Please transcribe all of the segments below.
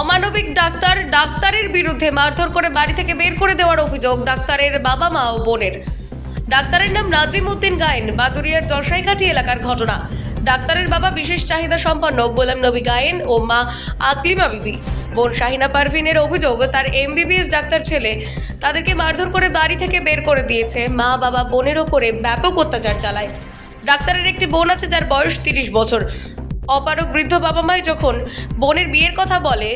অমানবিক ডাক্তার ডাক্তারের বিরুদ্ধে মারধর করে বাড়ি থেকে বের করে দেওয়ার অভিযোগ ডাক্তারের বাবা মা ও বোনের। ডাক্তারের নাম নাজিম উদ্দিন গায়েন বাদুরিয়ার জলসাইঘাটি এলাকার ঘটনা। ডাক্তারের বাবা বিশেষ চাহিদা সম্পন্ন গোলাম নবী গায়েন ও মা আকলিমা বিবি। বোন শাহিনা পারভিনের অভিযোগ, তার এমবিবিএস ডাক্তার ছেলে তাদেরকে মারধর করে বাড়ি থেকে বের করে দিয়েছে। মা, বাবা, বোনের ওপরে ব্যাপক অত্যাচার চালায়। ডাক্তারের একটি বোন আছে, যার বয়স তিরিশ বছর। অপারক বৃদ্ধ বাবা মাই যখন বোনের বিয়ের কথা বলে,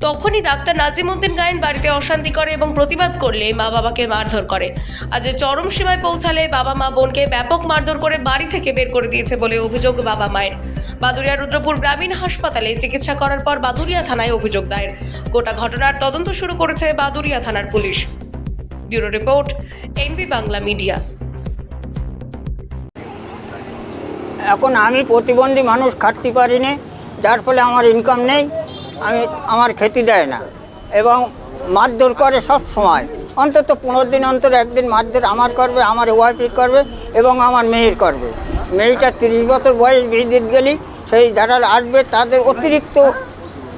তখনই ডাক্তার নাজিমুদ্দিন গায়েন বাড়িতে অশান্তি করে এবং প্রতিবাদ করলে মা বাবাকে মারধর করে। আজ চরম সীমায় পৌঁছালে বাবা মা বোনকে ব্যাপক মারধর করে বাড়ি থেকে বের করে দিয়েছে বলে অভিযোগ বাবা মায়ের বাদুরিয়া রুদ্রপুর গ্রামীণ হাসপাতালে চিকিৎসা করার পর বাদুরিয়া থানায় অভিযোগ দায়ের। গোটা ঘটনার তদন্ত শুরু করেছে বাদুরিয়া থানার police. Bureau report, NB Bangla media. এখন আমি প্রতিবন্ধী মানুষ খাটতে পারি না যার ফলে আমার ইনকাম নেই, আমি, আমার খেতে দেয় না। এবং মারধর করে সব সময়। অন্তত পনেরো দিন অন্তর একদিন মারধর আমার করবে, আমার ওয়াইফের করবে এবং আমার মেয়ের করবে। মেয়েটা তিরিশ বছর বয়স বিয়ে দিতে গেলি, সেই যারা আসবে তাদের অতিরিক্ত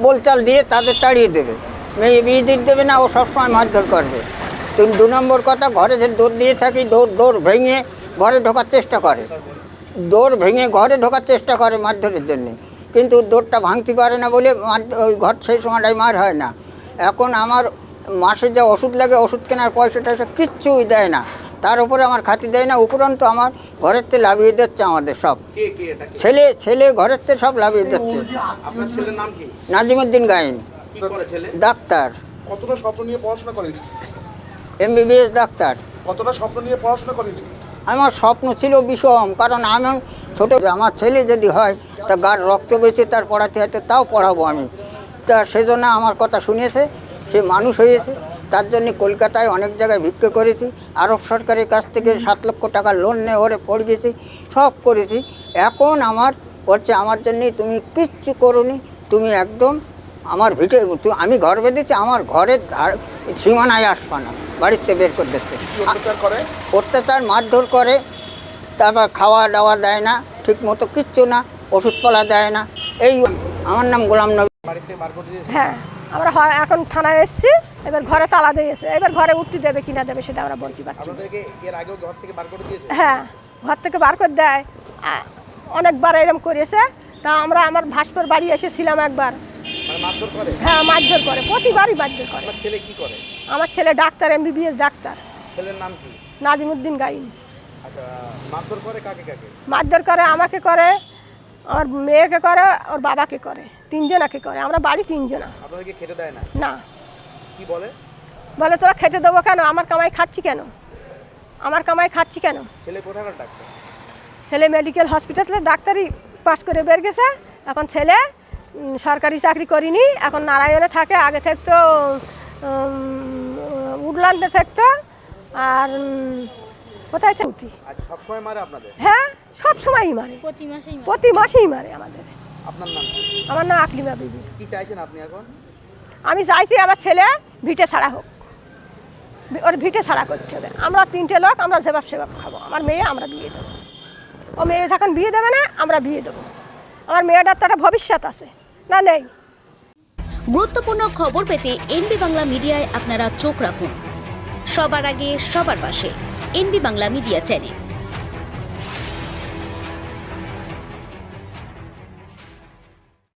বলচাল দিয়ে তাদের তাড়িয়ে দেবে। মেয়ে দিতে দেবে না, ও সবসময় মারধর করবে। তো দু নম্বর কথা, ঘরে যে দৌড় দিয়ে থাকি, দৌড় দৌড় ভেঙে ঘরে ঢোকার চেষ্টা করে। দৌড় ভেঙে ঘরে ঢোকার চেষ্টা করে মারধরের জন্য। কিন্তু দৌড়টা ভাঙতে পারে না বলে ওই ঘর সেই সময়টাই মার হয় না। এখন আমার মাসে যা ওষুধ লাগে ওষুধ কেনার পয়সা টয়সা কিচ্ছুই দেয় না। তার উপরে আমার খাতি দেয় না উপরন্তু আমার ঘরের থেকে লাভিয়ে দিচ্ছে আমাদের সব? ছেলে ছেলে ঘরের থেকে সব লাভিয়ে দিচ্ছে। নাজিমুদ্দিন গাইন ডাক্তার। কতটা স্বপ্ন নিয়ে পড়াশোনা করেছি এমবিবিএস ডাক্তার। কতটা স্বপ্ন নিয়ে পড়াশোনা করেছি আমার স্বপ্ন ছিল বিষম, কারণ আমি ছোটো আমার ছেলে যদি হয়, তা গার রক্ত বেঁচে তার পড়াতে হয়তো তাও পড়াবো আমি। তা সেজন্য আমার কথা শুনেছে সে মানুষ হয়েছে। তার জন্য কলকাতায় অনেক জায়গায় ভিক্ষে করেছি। আরব সরকারের কাছ থেকে সাত লক্ষ টাকা লোন নিয়ে ওরে পড়িয়েছি সব করেছি। এখন আমার বলছে, আমার জন্যে তুমি কিচ্ছু করনি, তুমি একদম আমার ভিটে, আমি ঘর বেঁধেছি, আমার ঘরের সীমানায় আসবা না। বাড়িতে বের করে দিচ্ছে অত্যাচার করে? অত্যাচার মারধর করে তারপর খাওয়া দাওয়া দেয় না ঠিক মতো কিচ্ছু না ওষুধপালা দেয় না। এই আমার নাম গোলাম নবী। বাড়িতে বার করে দিয়েছে? হ্যাঁ আমরা হয় এখন থানায় এসেছি এবার ঘরে তালা দিয়েছে এবার ঘরে উঠতে দেবে কিনা দেবে সেটা আমরা বলতে পারছি না। আপনাদেরকে এর আগেও ঘর থেকে বার করে হ্যাঁ ঘর থেকে বার করে দেয়। অনেকবার এরম করেছে। তা আমরা আমার ভাস্কর বাড়ি এসেছিলাম একবার। হ্যাঁ মারধর করে প্রতিবারই মারধর করে। আপনার ছেলে কি করে? আমার ছেলে ডাক্তার এমবিবিএস ডাক্তার। ছেলের নাম কি? নাজিমুদ্দিন গাইন। আচ্ছা মারধর করে কাকে কাকে? মারধর করে আমাকে করে আমার মেয়েকে করে ওর বাবাকে করে তিনজনাকে করে। আমরা বাড়ি তিনজনা। আপনাদেরকে খেতে দেয় না? না। কি বলে? বলে তোরা খেতে দেবো কেন? আমার কামাই খাচ্ছি কেন? আমার কামাই খাচ্ছি কেন? ছেলে কোথাকার ডাক্তার? ছেলে মেডিকেল হসপিটালে ডাক্তারি পাস করে বের গেছে। এখন ছেলে সরকারি চাকরি করিনি এখন নারায়ণে থাকে আগে থাকতো উম, উডল্যান্ডে থাকতো আর কোথায় থাকতি? আজ সবসময় আপনাদের? হ্যাঁ সব সময়ই মারে। প্রতি মাসেই মারে। প্রতি মাসেই মারে আমাদের। আপনার নাম আমার নাম আকলিমা বিবি। কি চাইছেন আপনি এখন? আমি চাইছি আমার ছেলে ভিটে ছাড়া হোক। ওর ভিটে ছাড়া করতে হবে। আমরা তিনটে লোক আমরা জেবাব সেবাব খাব। আমার মেয়ে আমরা বিয়ে দেবো। ও মেয়ে যখন বিয়ে দেবে না আমরা বিয়ে দেবো। আমার মেয়েটার তো একটা ভবিষ্যৎ আছে। না নেই। গুরুত্বপূর্ণ খবর পেতে এনবি বাংলা মিডিয়ায় আপনারা চোখ রাখুন। সবার আগে, সবার পাশে এনবি বাংলা মিডিয়া চ্যানেল।